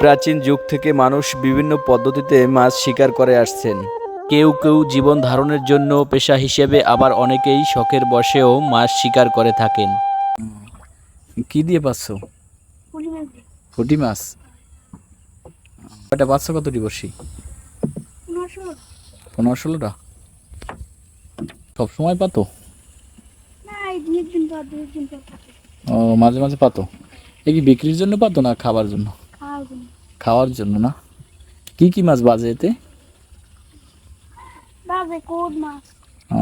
প্রাচীন যুগ থেকে মানুষ বিভিন্ন পদ্ধতিতে মাছ শিকার করে আসছেন। কেউ কেউ জীবন ধারণের জন্য পেশা হিসেবে আবার অনেকেই শখের বসেও মাছ শিকার করে থাকেন। কি দিয়ে পাচ্ছ? ফুটি মাছ এটা পাচ্ছ কতটি বসি পনেরো ষোলোটা। সব সময় পাতো? ও মাঝে মাঝে পাতো? এ কি বিক্রির জন্য পাতো না খাবার জন্য? খাওয়ার জন্য না কি কি মাছ বাজে এতে বাজে কোড মাছ ও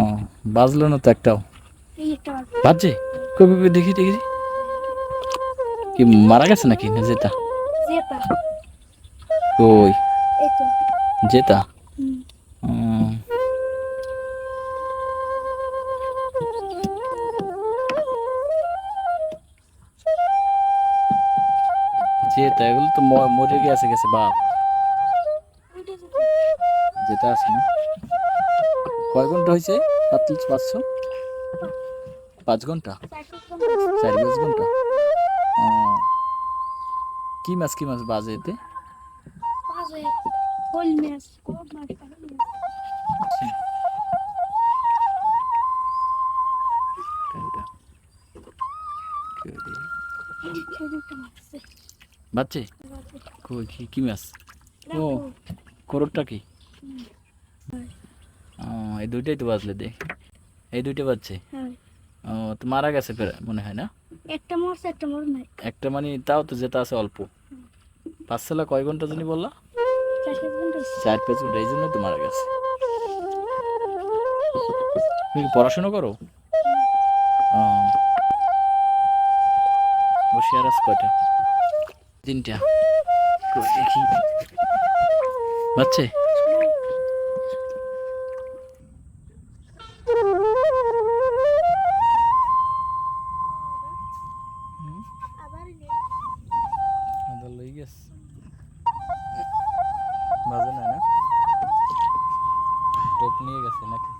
বাজলো না তো একটাও এই একটা বাজে বাজে কবি কবি দেখি দেখি কি মারা গেছে নাকি না জেতা জেতা ওই এই তো জেতা জেতা এগুলো তো মরে গেছে গেছে বাপ। যেটা আছে না কয় ঘণ্টা হয়েছে? পাতলিশ পাঁচশো? পাঁচ ঘণ্টা? চার পাঁচ ঘণ্টা? কি মাছ কি মাছ বাজে এতে? বাজে শোল বাচ্চে? কই কি কি মাছ? ও। কোড। করোরটা কি? এই দুইটাই তো বাজলে দে। এই দুইটা বাজছে? হ্যাঁ। ও তো মারা গেছে মনে হয় না? একটা মরছে একটা মর নাই। একটা মানে তাও তো যেটা আছে অল্প। পাঁচশোলা কয় ঘণ্টা জানি বললা? চার পাঁচ ঘণ্টা। এই জন্যই তো মারা গেছে। তুমি পড়াশোনা করো? ও। বসে আর কয়টা? তিনটা। দেখি। বাচ্চে? আবার নেই। আদার লই গেছে। বাজে না না? টোপ নিয়ে গেছে নাকি?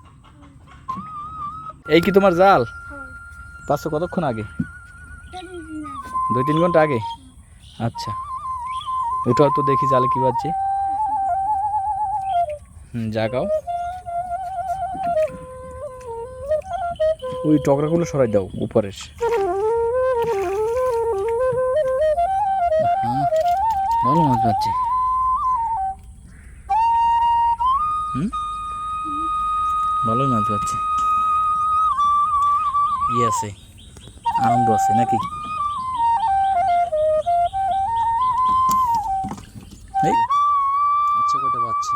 এই কি তোমার জাল। পাঁচশো কতক্ষণ আগে। দুই তিন ঘণ্টা আগে? আচ্ছা। ওটাও তো দেখি জালে কি বাজছে। হুম জাগাও ওই টকরাগুলো সরাই দাও উপরের। হ্যাঁ, ভালো মাছ পাচ্ছে হুম? ভালোই মাছ পাচ্ছে ইয়ে আছে আনন্দ আছে নাকি? আচ্ছা কটা পাচ্ছি